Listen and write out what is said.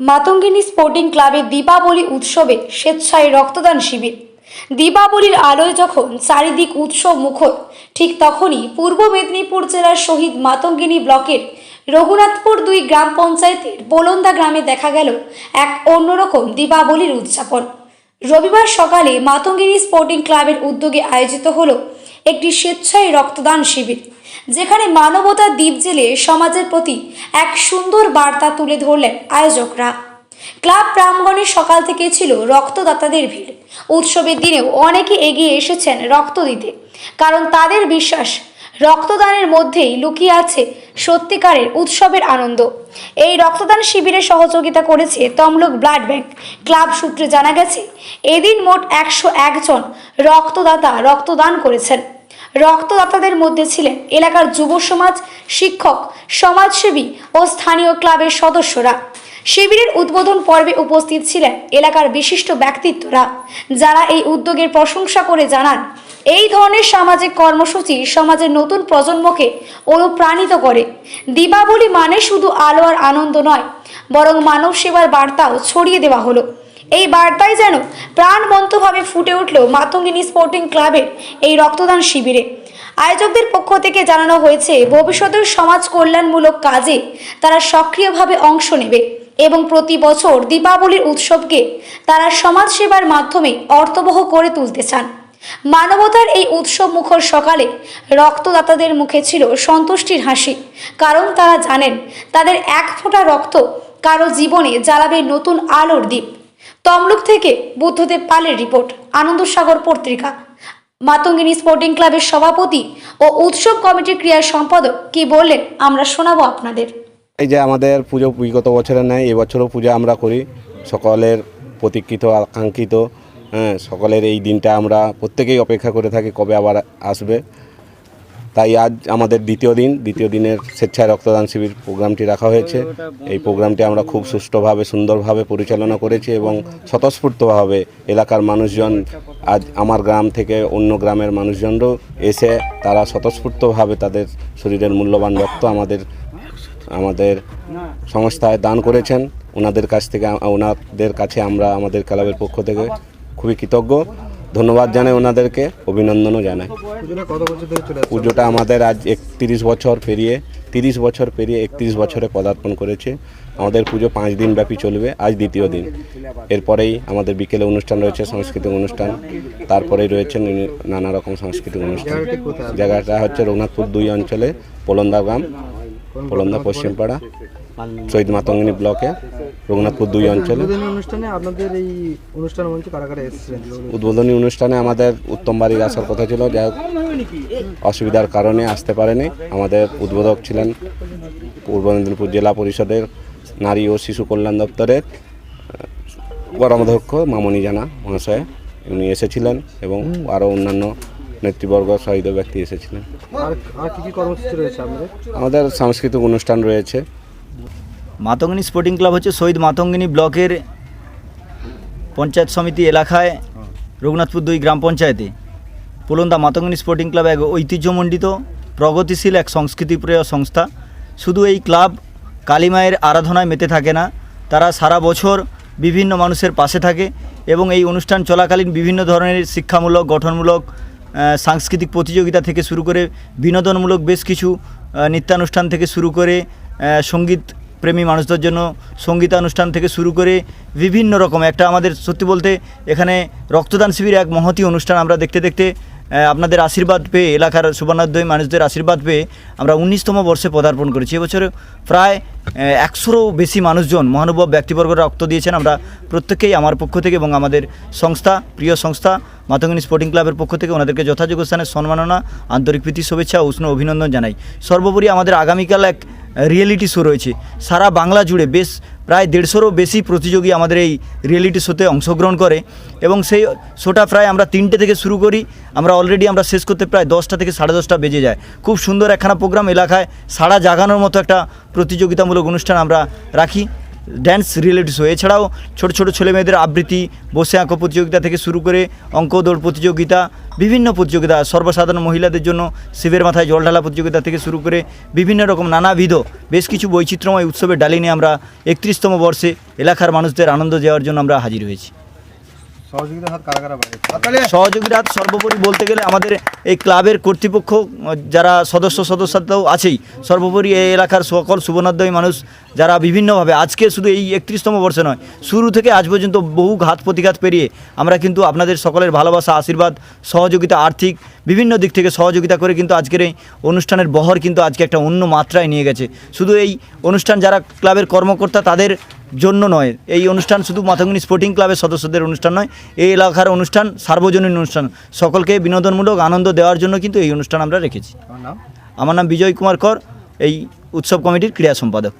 Matangini sporting ক্লাবে দীপাবলি উৎসবে স্বেচ্ছায় রক্তদান শিবির। দীপাবলির আলোয় যখন চারিদিক উৎসব মুখর, ঠিক তখনই পূর্ব মেদিনীপুর জেলার শহীদ মাতঙ্গিনী ব্লকের রঘুনাথপুর দুই গ্রাম পঞ্চায়েতের বোলন্দা গ্রামে দেখা গেল এক অন্যরকম দীপাবলির উদযাপন। রবিবার সকালে মাতঙ্গিনী স্পোর্টিং ক্লাবের উদ্যোগে আয়োজিত হলো একটি স্বেচ্ছায় রক্তদান শিবির, যেখানে মানবতার দ্বীপ জেলে সমাজের প্রতি এক সুন্দর বার্তা তুলে ধরলেন আয়োজকরা। ক্লাব প্রাঙ্গণে সকাল থেকে ছিল রক্তদাতাদের ভিড়। উৎসবের দিনেও অনেকে এগিয়ে এসেছেন রক্ত দিতে, কারণ তাদের বিশ্বাস রক্তদানের মধ্যেই লুকিয়ে আছে সত্যিকারের উৎসবের আনন্দ। এই রক্তদান শিবিরে সহযোগিতা করেছে তমলুক ব্লাড ব্যাংক। ক্লাব সূত্রে জানা গেছে, এদিন মোট একশো একজন রক্তদাতা রক্তদান করেছেন। রক্তদাতাদের মধ্যে ছিলেন এলাকার যুব সমাজ, শিক্ষক, সমাজসেবী ও স্থানীয় ক্লাবের সদস্যরা। শিবিরের উদ্বোধন পর্বে উপস্থিত ছিলেন এলাকার বিশিষ্ট ব্যক্তিত্বরা, যারা এই উদ্যোগের প্রশংসা করে জানান এই ধরনের সামাজিক কর্মসূচি সমাজের নতুন প্রজন্মকে অনুপ্রাণিত করে। দীপাবলি মানে শুধু আলো আর আনন্দ নয়, বরং মানব সেবার বার্তাও ছড়িয়ে দেওয়া হলো। এই বার্তায় যেন প্রাণবন্তভাবে ফুটে উঠল মাতঙ্গিনী স্পোর্টিং ক্লাবের এই রক্তদান শিবিরে। আয়োজকদের পক্ষ থেকে জানানো হয়েছে, ভবিষ্যতের সমাজ কল্যাণমূলক কাজে তারা সক্রিয়ভাবে অংশ নেবে এবং প্রতি বছর দীপাবলির উৎসবকে তারা সমাজ সেবার মাধ্যমে অর্থবহ করে তুলতে চান। মানবতার এই উৎসব মুখর সকালে রক্তদাতাদের মুখে ছিল সন্তুষ্টির হাসি। কারণ তারা জানেন, তাদের এক ফোঁটা রক্ত কারও জীবনে জ্বালাবে নতুন আলোর দ্বীপ। তমলুক থেকে বুদ্ধদেব পালের রিপোর্ট, আনন্দসাগর পত্রিকা। মাতঙ্গিনী স্পোর্টিং ক্লাবের সভাপতি ও উৎসব কমিটির ক্রিয়া সম্পাদক কি বললেন, আমরা শোনাবো আপনাদের। এই যে আমাদের পুজো বিগত বছরের ন্যায় এবছরও পূজা আমরা করি। সকলের প্রতীক্ষিত, আকাঙ্ক্ষিত। হ্যাঁ সকলের এই দিনটা আমরা প্রত্যেকেই অপেক্ষা করে থাকি কবে আবার আসবে। তাই আজ আমাদের দ্বিতীয় দিন, দ্বিতীয় দিনের স্বেচ্ছায় রক্তদান শিবির প্রোগ্রামটি রাখা হয়েছে। এই প্রোগ্রামটি আমরা খুব সুষ্ঠুভাবে, সুন্দরভাবে পরিচালনা করেছি এবং স্বতঃস্ফূর্তভাবে এলাকার মানুষজন, আজ আমার গ্রাম থেকে অন্য গ্রামের মানুষজনরাও এসে তারা স্বতঃস্ফূর্তভাবে তাদের শরীরের মূল্যবান রক্ত আমাদের আমাদের সংস্থায় দান করেছেন। ওনাদের কাছ থেকে, ওনাদের কাছে আমরা আমাদের ক্লাবের পক্ষ থেকে খুবই কৃতজ্ঞ। ধন্যবাদ জানাই ওনাদেরকে অভিনন্দনও জানাই। পুজোটা আমাদের আজ একত্রিশ বছর পেরিয়ে তিরিশ বছর পেরিয়ে একত্রিশ বছরে পদার্পণ করেছে। আমাদের পুজো পাঁচ দিন ব্যাপী চলবে আজ দ্বিতীয় দিন। এরপরেই আমাদের বিকেলে অনুষ্ঠান রয়েছে সাংস্কৃতিক অনুষ্ঠান। তারপরেই রয়েছে নানা রকম সাংস্কৃতিক অনুষ্ঠান। জায়গাটা হচ্ছে রঘুনাথপুর দুই অঞ্চলে পোলন্দা গ্রাম। পোলন্দা পশ্চিমপাড়া শহীদ মাতঙ্গিনী ব্লকে রঘুনাথপুর দুই অঞ্চলে। উদ্বোধনী অনুষ্ঠানে আপনাদের এই অনুষ্ঠান মঞ্চে কারা কারা এসেছিলেন? উদ্বোধনী অনুষ্ঠানে আমাদের উত্তম বাড়ির আসার কথা ছিল যা হোক অসুবিধার কারণে আসতে পারেনি। আমাদের উদ্বোধক ছিলেন পূর্ব মেদিনীপুর জেলা পরিষদের নারী ও শিশু কল্যাণ দপ্তরের কর্মাধ্যক্ষ মামনি জানা মহাশয়। উনি এসেছিলেন এবং আরও অন্যান্য নেতৃবর্গ শহীদ ব্যক্তি এসেছিলেন। আর আর কি কি কর্মসূচি রয়েছে আপনাদের? আমাদের সাংস্কৃতিক অনুষ্ঠান রয়েছে। মাতঙ্গিনী স্পোর্টিং ক্লাব হচ্ছে শহীদ মাতঙ্গিনী ব্লকের পঞ্চায়েত সমিতি এলাকায় রঘুনাথপুর দুই গ্রাম পঞ্চায়েতে। পুলন্দা মাতঙ্গিনী স্পোর্টিং ক্লাব এক ঐতিহ্যমণ্ডিত প্রগতিশীল এক সংস্কৃতিপ্রিয় সংস্থা। শুধু এই ক্লাব কালীমায়ের আরাধনায় মেতে থাকে না তারা সারা বছর বিভিন্ন মানুষের পাশে থাকে এবং এই অনুষ্ঠান চলাকালীন বিভিন্ন ধরনের শিক্ষামূলক গঠনমূলক সাংস্কৃতিক প্রতিযোগিতা থেকে শুরু করে বিনোদনমূলক বেশ কিছু নৃত্যানুষ্ঠান থেকে শুরু করে সংগীত প্রেমী মানুষদের জন্য সঙ্গীতানুষ্ঠান থেকে শুরু করে বিভিন্ন রকম। একটা আমাদের সত্যি বলতে এখানে রক্তদান শিবির এক মহতি অনুষ্ঠান আমরা দেখতে দেখতে আপনাদের আশীর্বাদ পেয়ে, এলাকার সুবর্ণাধ্যয় মানুষদের আশীর্বাদ পেয়ে আমরা উনিশতম বর্ষে পদার্পণ করেছি। এবছরে প্রায় একশোরও বেশি মানুষজন মহানুভব ব্যক্তিবর্গ রক্ত দিয়েছেন। আমরা প্রত্যেকেই আমার পক্ষ থেকে এবং আমাদের সংস্থা, প্রিয় সংস্থা, মাতঙ্গিনী স্পোর্টিং ক্লাবের পক্ষ থেকে ওনাদেরকে যথাযোগ্য স্থানে সম্মাননা, আন্তরিক প্রীতি, শুভেচ্ছা, উষ্ণ অভিনন্দন জানাই। সর্বোপরি আমাদের আগামীকাল এক রিয়েলিটি শো রয়েছে। সারা বাংলা জুড়ে বেশ, প্রায় দেড়শোরও বেশি প্রতিযোগী আমাদের এই রিয়েলিটি শোতে অংশগ্রহণ করে এবং সেই শোটা প্রায় আমরা তিনটে থেকে শুরু করি। আমরা অলরেডি আমরা শেষ করতে প্রায় দশটা থেকে সাড়ে দশটা বেজে যায়। খুব সুন্দর একখানা প্রোগ্রাম এলাকায় সারা জাগানোর মতো একটা প্রতিযোগিতামূলক অনুষ্ঠান আমরা রাখি। ড্যান্স রিয়েলিটি শো এছাড়াও ছোট ছোট ছেলে মেয়েদের আবৃত্তি, বসে আঁকো প্রতিযোগিতা থেকে শুরু করে অঙ্ক দৌড় প্রতিযোগিতা, বিভিন্ন প্রতিযোগিতা, সর্বসাধারণ মহিলাদের জন্য শিবের মাথায় জল ঢালা প্রতিযোগিতা থেকে শুরু করে বিভিন্ন রকম নানাবিধ, বেশ কিছু বৈচিত্র্যময় উৎসবে ডালিনে আমরা একত্রিশতম বর্ষে এলাকার মানুষদের আনন্দ দেওয়ার জন্য আমরা হাজির হয়েছি। সহযোগিতার হাত কারা কারা বাইরে সহযোগীরা সর্বোপরি বলতে গেলে আমাদের এই ক্লাবের কর্তৃপক্ষ যারা সদস্য সদস্যতাও আছেই সর্বোপরি এই এলাকার সকল সুবর্ণাদ্যয়ী মানুষ যারা বিভিন্নভাবে আজকে শুধু এই একত্রিশতম বর্ষে নয় শুরু থেকে আজ পর্যন্ত বহু ঘাত প্রতিঘাত পেরিয়ে আমরা কিন্তু আপনাদের সকলের ভালোবাসা আশীর্বাদ সহযোগিতা আর্থিক বিভিন্ন দিক থেকে সহযোগিতা করে কিন্তু আজকের এই অনুষ্ঠানের বহর কিন্তু আজকে একটা অন্য মাত্রায় নিয়ে গেছে। শুধু এই অনুষ্ঠান যারা ক্লাবের কর্মকর্তা তাদের জন্য নয়। এই অনুষ্ঠান শুধু মাথাগুনি স্পোর্টিং ক্লাবের সদস্যদের অনুষ্ঠান নয় এই এলাকার অনুষ্ঠান সার্বজনীন অনুষ্ঠান। সকলকে বিনোদনমূলক আনন্দ দেওয়ার জন্য কিন্তু এই অনুষ্ঠান আমরা রেখেছি। আমার নাম? আমার নাম বিজয় কুমার কর এই উৎসব কমিটির ক্রীড়া সম্পাদক।